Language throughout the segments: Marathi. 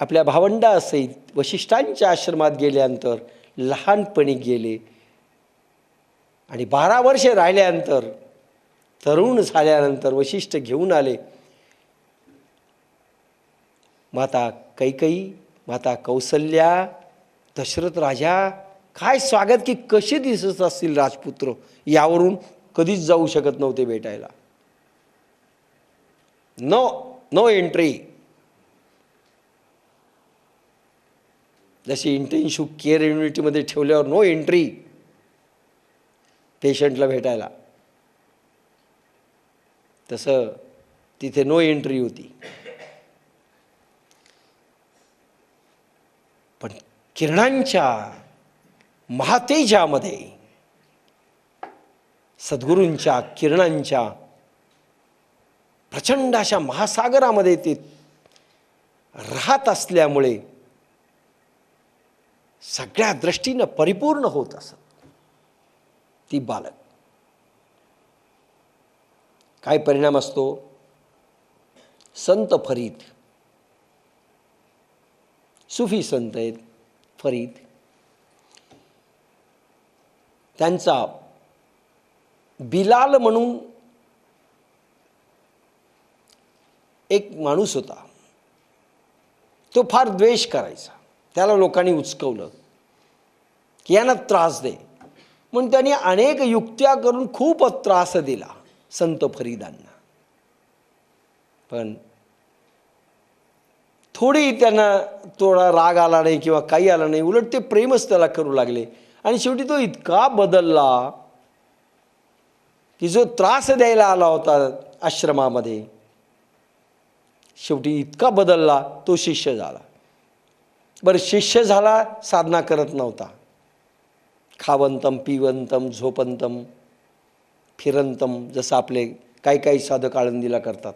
आपल्या भावंडासहित वशिष्ठांच्या आश्रमात गेल्यानंतर लहानपणी गेले. आणि बारा वर्षे राहिल्यानंतर तरुण झाल्यानंतर वशिष्ठ घेऊन आले. माता कैकई माता कौसल्या दशरथ राजा काय स्वागत की कसे दिसत असतील राजपुत्र? यावरून कधीच जाऊ शकत नव्हते भेटायला. नो नो एंट्री जशी इंटेन्शिव्ह केअर युनिटीमध्ये ठेवल्यावर नो एंट्री पेशंटला भेटायला. तसं तिथे नो एंट्री होती. पण किरणांच्या महातेजामध्ये सद्गुरूंच्या किरणांच्या प्रचंड अशा महासागरामध्ये ते राहत असल्यामुळे सगळ्या दृष्टीनं परिपूर्ण होत असत. ती बालक. काय परिणाम असतो? संत फरीद. सुफी संत आहेत फरीद. त्यांचा बिलाल म्हणून एक माणूस होता. तो फार द्वेष करायचा. त्याला लोकांनी उचकवलं. की यांना त्रास दे. म्हणून त्यांनी अनेक युक्त्या करून खूप त्रास दिला संत फरीदांना. पण थोडी त्यांना थोडा राग आला नाही किंवा काही आला नाही उलट ते प्रेमच त्याला करू लागले. आणि शेवटी तो इतका बदलला की जो त्रास द्यायला आला होता आश्रमामध्ये शेवटी इतका बदलला तो शिष्य झाला. बरं शिष्य झाला साधना करत नव्हता. खावंतम पिवंतम झोपंतम फिरंतम जसं आपले काही काही साधक आळंदीला करतात.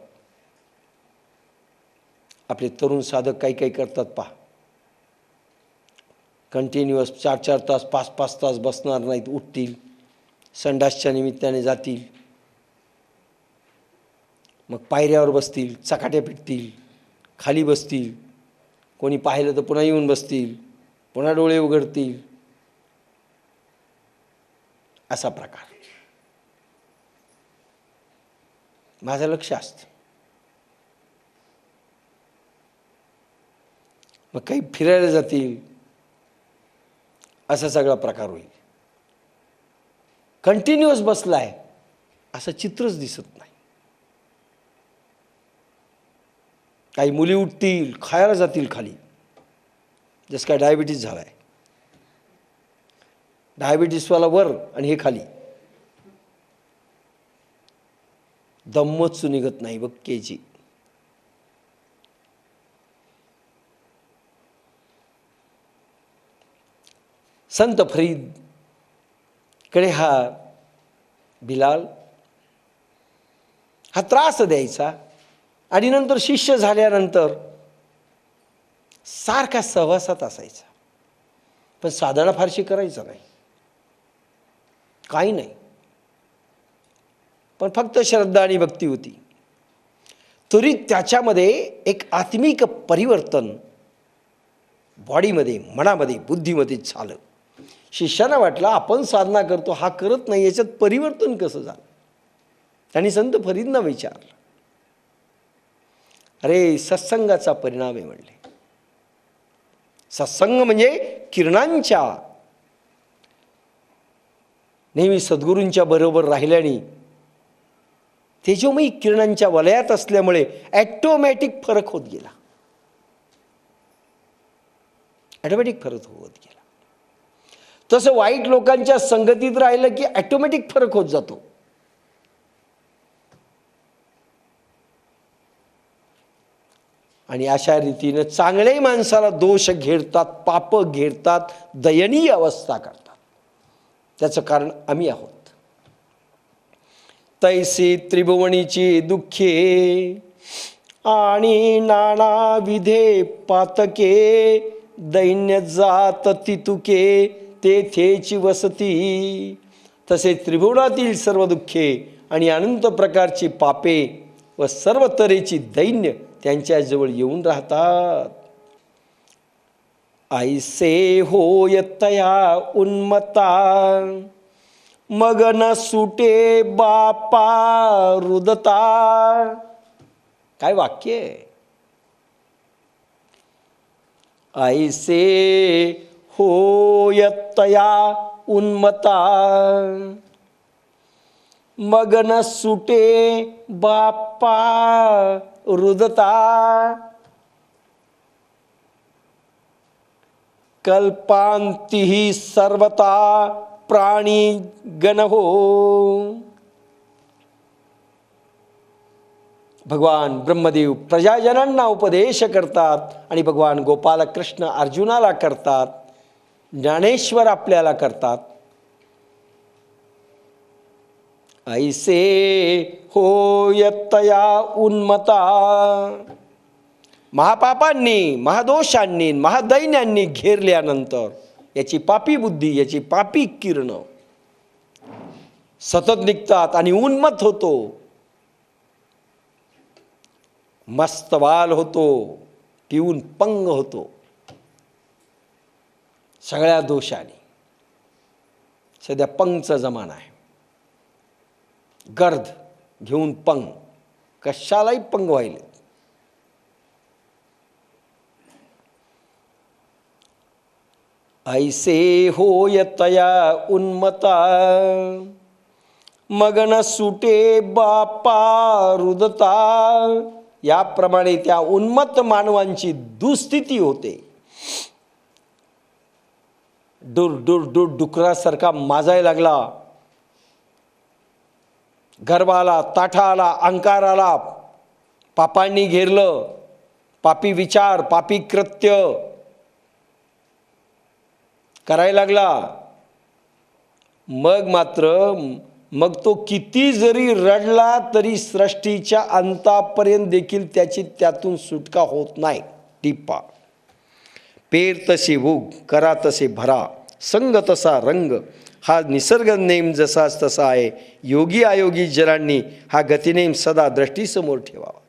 आपले तरुण साधक काही काही करतात पहा. कंटिन्युअस चार चार तास पाच पाच तास बसणार नाहीत उठतील. संडासच्या निमित्ताने जातील. मग पायऱ्यावर बसतील चकाट्या पिटतील खाली बसतील. कोणी पाहिलं तर पुन्हा येऊन बसतील पुन्हा डोळे उघडतील. असा प्रकार. माझं लक्ष असतं. मग काही फिरायला जातील असा सगळा प्रकार होईल. कंटिन्युअस बसलाय असं चित्रच दिसत नाही. काही मुली उठतील खायला जातील खाली. जसं काय डायबिटीस झाला आहे डायबिटीसवाला वर आणि हे खाली. दम्मच निघत नाही बघ केजी. संत फरीदकडे हा बिलाल हा त्रास द्यायचा. आणि नंतर शिष्य झाल्यानंतर सारखा सहवासात असायचा. पण साधना फारशी करायचं नाही. काही नाही. पण फक्त श्रद्धा आणि भक्ती होती. तरी त्याच्यामध्ये एक आत्मिक परिवर्तन बॉडीमध्ये मनामध्ये बुद्धीमध्ये झालं. शिष्यानं वाटलं आपण साधना करतो हा करत नाही याच्यात परिवर्तन कसं झालं? त्यांनी संत फरीदना विचारलं. अरे सत्संगाचा परिणाम आहे म्हणले. सत्संग म्हणजे किरणांच्या. नेहमी सद्गुरूंच्या बरोबर राहिल्याने. तेजोमयी किरणांच्या वलयात असल्यामुळे ॲटोमॅटिक फरक होत गेला. ॲटोमॅटिक फरक होत गेला. तसं वाईट लोकांच्या संगतीत राहिलं की ॲटोमॅटिक फरक होत जातो. आणि अशा रीतीनं चांगल्याही माणसाला दोष घेरतात पाप घेरतात दयनीय अवस्था करतात. त्याचं कारण आम्ही आहोत. तैसी त्रिभुवनीची दुःखे आणि नाना विधे पातके दैन्य जात तितुके तेथेची वसती तसे त्रिभुवनातील सर्व दुःखे आणि अनंत प्रकारची पापे व सर्व तऱ्हेची दैन्य त्यांच्याजवळ येऊन राहतात. ऐसे होय तया उन्मता मग न सुटे बापा रुदता. काय वाक्य ऐसे होय होयतया उन्मता मगन सुटे बाप्पा रुदता. कल्पांती सर्वता प्राणी गण हो. भगवान ब्रह्मदेव प्रजाजनांना उपदेश करतात आणि भगवान गोपालकृष्ण अर्जुनाला करतात ज्ञानेश्वर आपल्याला करतात. ऐसे होयतया उन्मता महापापांनी महादोषांनी महादैन्यांनी घेरल्यानंतर याची पापी बुद्धी याची पापी किरण सतत निघतात आणि उन्मत होतो. मस्तवाल होतो पिऊन पंग होतो. सगळ्या दोषाने. सध्या पंगचा जमाना आहे. गर्द घेऊन पंग. कशालाही पंग व्हायले. ऐसे होय तया उन्मता. मगन सुटे बापा रुदता. याप्रमाणे त्या उन्मत्त मानवांची दुस्थिती होते. डुर डुर डुर डुकरासारखा माजायला लागला. गर्वाला ताठाला अंकाराला पापांनी घेरलं पापी विचार पापी कृत्य करायला लागला. मग मात्र मग तो किती जरी रडला तरी सृष्टीच्या अंतापर्यंत देखील त्याची त्यातून सुटका होत नाही. टिप्पा. पेर तसे भूग करा तसे भरा संग तसा रंग हा निसर्ग नेम जसाच तसा आहे योगी आयोगी जनांनी हा गतिनेम सदा दृष्टीसमोर ठेवावा.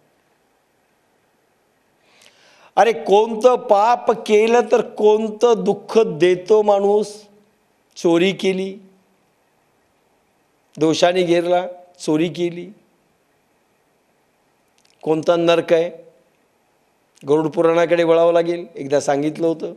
अरे कोणतं पाप केलं तर कोणतं दुःख देतो माणूस? चोरी केली. दोषाने घेरला चोरी केली. कोणता नरक आहे? गरुड पुराणाकडे वळावं लागेल. एकदा सांगितलं होतं.